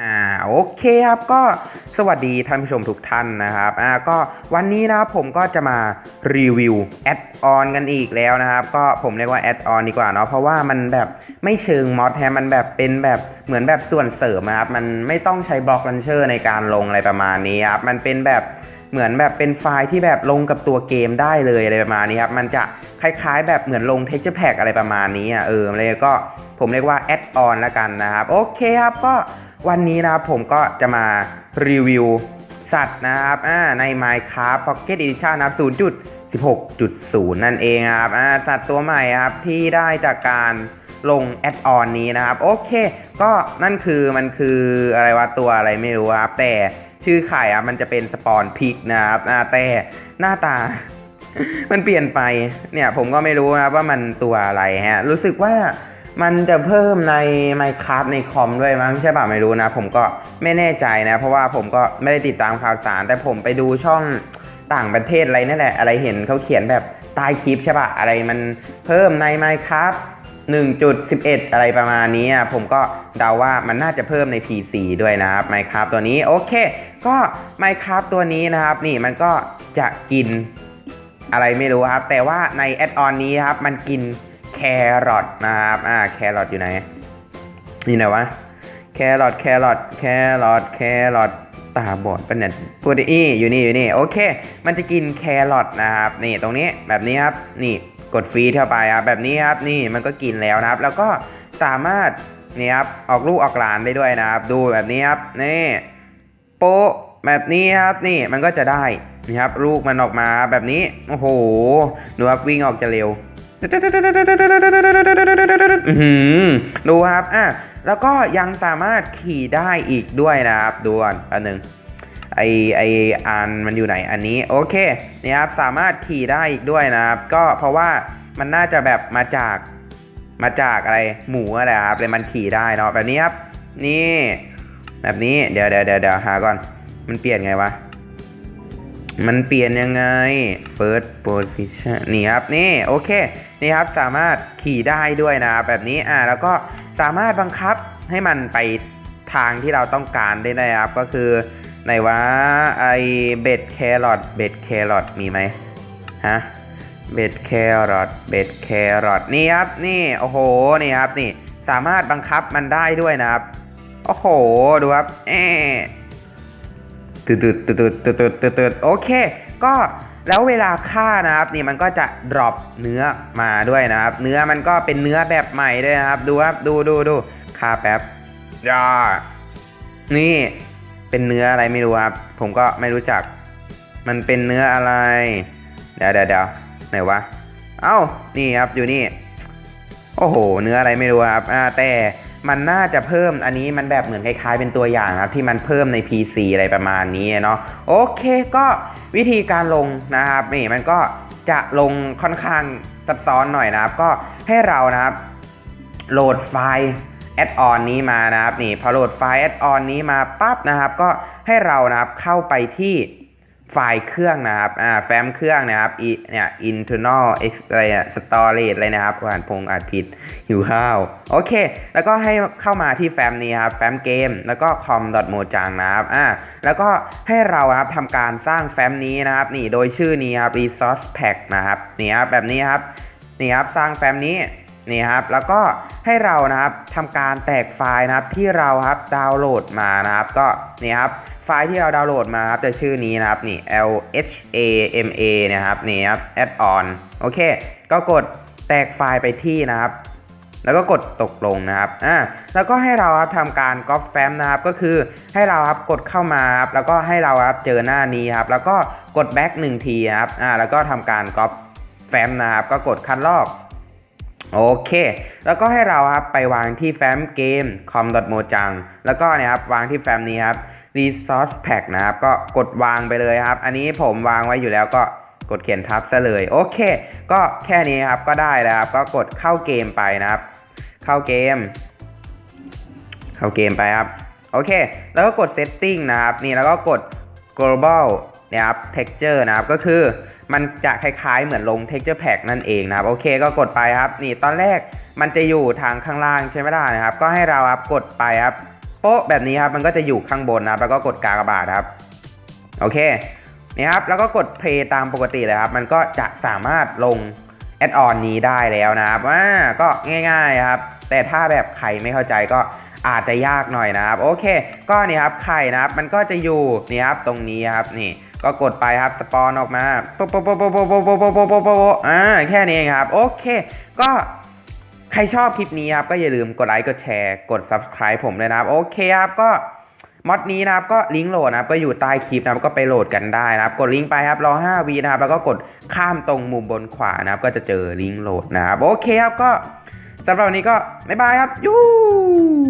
อ่าโอเคครับก็สวัสดีท่านผู้ชมทุกท่านนะครับอ่าก็วันนี้นะครับผมก็จะมารีวิวแอดออนกันอีกแล้วนะครับ ก็ผมเรียกว่าแอดออนดีกว่าเนาะเพราะว่ามันแบบไม่เชิงมอดแฮมมันแบบเป็นแบบเหมือนแบบส่วนเสริมนะครับ มันไม่ต้องใช้บล็อกลันเชอร์ในการลงอะไรประมาณนี้ครับมันเป็นแบบเหมือนแบบเป็นไฟล์ที่แบบลงกับตัวเกมได้เลยอะไรประมาณนี้ครับมันจะคล้ายๆ แบบเหมือนลง texture pack อะไรประมาณนี้อะเออเลยก็ผมเรียกว่าแอดออนละกันนะครับโอเคครับก็ วันนี้นะครับผมก็จะมารีวิวสัตว์นะครับใน Minecraft Pocket Edition นะครับ 0.16.0 นั่นเองครับสัตว์ตัวใหม่ครับที่ได้จากการลงแอดออนนี้นะครับโอเค ก็นั่นคือมันคืออะไรวะตัวอะไรไม่รู้ครับ แต่ชื่อไข่อะมันจะเป็นสปอนพิกนะครับแต่หน้าตา มันเปลี่ยนไปเนี่ยผมก็ไม่รู้นะครับว่ามันตัวอะไรฮะรู้สึกว่า มันจะเพิ่มใน Minecraft ในคอมด้วยมั้งใช่ป่ะไม่รู้นะ ผมก็ไม่แน่ใจนะ เพราะว่าผมก็ไม่ได้ติดตามข่าวสาร แต่ผมไปดูช่องต่างประเทศอะไรนั่นแหละ อะไรเห็นเขาเขียนแบบใต้คลิปใช่ป่ะ อะไรมันเพิ่มใน Minecraft 1.11 อะไรประมาณนี้อะผมก็เดาว่ามันน่าจะเพิ่มใน PC ด้วยนะครับ Minecraft ตัวนี้โอเค ก็ Minecraft ตัวนี้นะครับนี่มันก็จะกินอะไรไม่รู้ครับ แต่ว่าในแอดออนนี้ครับมันกิน แครอทนะครับอ่าแครอทอยู่ไหนนี่ไหนวะแครอทแครอทแครอทแครอทตาบอดเปะเนี่ยพูดอีอยู่นี่อยู่นี่โอเค มันจะกินแครอทนะครับนี่ตรงนี้แบบนี้ครับนี่กดฟรีเข้าไปครับแบบนี้ครับนี่มันก็กินแล้วนะครับ แล้วก็สามารถนี่ครับออกลูกออกหลานได้ด้วยนะครับ ดูแบบนี้ครับนี่โปะแบบนี้ครับนี่มันก็จะได้นี่ครับลูกมันออกมาแบบนี้โอ้โหดูครับวิ่งออกจะเร็ว ดูครับอะแล้วก็ยังสามารถขี่ได้อีกด้วยนะครับดูก่อนอันหนึ่งไอไออันมันอยู่ไหนอันนี้โอเคนี่ครับสามารถขี่ได้อีกด้วยนะครับ ก็เพราะว่ามันน่าจะแบบมาจากมาจากอะไรหมูอะไรครับเลยมันขี่ได้เนาะแบบนี้ครับ นี่ แบบนี้เดี๋ยวเดี๋ยวเดี๋ยวเดี๋ยวหาก่อน มันเปลี่ยนไงวะ มันเปลี่ยนยังไง first position นี่ครับ นี่โอเค นี่ครับสามารถขี่ได้ด้วยนะครับแบบนี้ อ่า แล้วก็สามารถบังคับให้มันไปทางที่เราต้องการได้นะครับ ก็คือไหนว่าไอเบ็ดแครอทเบ็ดแครอทมีไหมฮะเบ็ดแครอทเบ็ดแครอทนี่ครับ นี่โอ้โห นี่ครับ นี่สามารถบังคับมันได้ด้วยนะครับ โอ้โห ดูครับ เอ๊ ตืดตืดตืดตืดตืดตืดตืดโอเค ก็แล้วเวลาฆ่านะครับนี่มันก็จะดรอปเนื้อมาด้วยนะครับ เนื้อมันก็เป็นเนื้อแบบใหม่ด้วยนะครับ ดูครับดูดูดูฆ่าแป๊บย่านี่เป็นเนื้ออะไรไม่รู้ครับ ผมก็ไม่รู้จัก มันเป็นเนื้ออะไร เดี๋ยวเดี๋ยวเดี๋ยวไหนวะ เอ้านี่ครับอยู่นี่ โอ้โห เนื้ออะไรไม่รู้ครับอ่าแต่ มันน่าจะเพิ่มอันนี้มันแบบเหมือนคล้ายๆ เป็นตัวอย่างครับที่มันเพิ่มใน PC อะไรประมาณนี้เนาะโอเคก็วิธีการลงนะครับนี่มันก็จะลงค่อนข้างซับซ้อนหน่อยนะครับ ก็ให้เรานะครับโหลดไฟล์แอดออนนี้มานะครับนี่พอโหลดไฟล์แอดออนนี้มาปั๊บนะครับ ก็ให้เรานะครับเข้าไปที่ ไฟล์เครื่องนะครับ อ่า แฟ้มเครื่องนะครับ อีเนี่ย internal ex อะไรอะ storage อะไรนะครับอ่านพงอ่านผิด หิวข้าว โอเค แล้วก็ให้เข้ามาที่แฟ้มนี้ครับ แฟ้มเกม แล้วก็ com.mojang นะครับ อ่า แล้วก็ให้เราครับทำการสร้างแฟ้มนี้นะครับ นี่ โดยชื่อนี้ครับ resource pack นะครับ นี่ครับ แบบนี้ครับ นี่ครับ สร้างแฟ้มนี้ นี่ครับ แล้วก็ให้เรานะครับทำการแตกไฟล์นะครับที่เราครับดาวน์โหลดมานะครับ ก็ นี่ครับ ไฟล์ที่เราดาวน์โหลดมาครับจะชื่อนี้นะครับนี่ l h a m a นะครับนี่ครับ add on โอเค ก็กดแตกไฟล์ไปที่นะครับ แล้วก็กดตกลงนะครับอ่าแล้วก็ให้เราครับทำการ copy แฟ้มนะครับ ก็คือให้เราครับกดเข้ามาครับแล้วก็ให้เราครับเจอหน้านี้ครับแล้วก็กด back หนึ่งทีครับอ่าแล้วก็ทำการ copy แฟ้มนะครับ ก็กดคันลอกโอเค แล้วก็ให้เราครับไปวางที่แฟ้มเกม com.mojang แล้วก็เนี่ยครับวางที่แฟ้มนี้ครับ resource pack นะครับ ก็กดวางไปเลยครับ อันนี้ผมวางไว้อยู่แล้วก็กดเขียนทับซะเลย โอเค ก็แค่นี้ครับก็ได้แล้วครับ ก็กดเข้าเกมไปนะครับ เข้าเกม เข้าเกมไปครับ โอเค แล้วก็กด setting นะครับ นี่แล้วก็กด global นะครับ texture นะครับ ก็คือมันจะคล้ายๆ เหมือนลง texture pack นั่นเองนะครับ โอเค ก็กดไปครับ นี่ตอนแรกมันจะอยู่ทางข้างล่างใช่ไหมล่ะนะครับ ก็ให้เราครับกดไปครับ ป๊ะแบบนี้ครับมันก็จะอยู่ข้างบนนะครับแล้วก็กดกากบาทครับโอเคนี่ครับแล้วก็กดเพย์ตามปกติเลยครับมันก็จะสามารถลงแอดออนนี้ได้แล้วนะครับว่าก็ง่ายๆครับ แต่ถ้าแบบใครไม่เข้าใจก็อาจจะยากหน่อยนะครับ โอเค ก็นี่ครับไข่นะครับ มันก็จะอยู่นี่ครับตรงนี้ครับนี่ก็กดไปครับสปอนออกมาโป๊ะโป๊ะโป๊ะโป๊ะโป๊ะโป๊ะโป๊ะโป๊ะโป๊ะโป๊ะโป๊ะอ่าแค่นี้เองครับ โอเค ก็ ใครชอบคลิปนี้ครับก็อย่าลืมกดไลค์กดแชร์กด subscribe ผมเลยนะครับโอเคครับก็มอดนี้นะครับก็ลิงก์โหลดนะครับก็อยู่ใต้คลิปนะครับก็ไปโหลดกันได้นะครับ กดลิงก์ไปครับรอ5วีนะครับแล้วก็กดข้ามตรงมุมบนขวานะครับ ก็จะเจอลิงก์โหลดนะครับโอเคครับก็สำหรับวันนี้ก็บ๊ายบายครับยู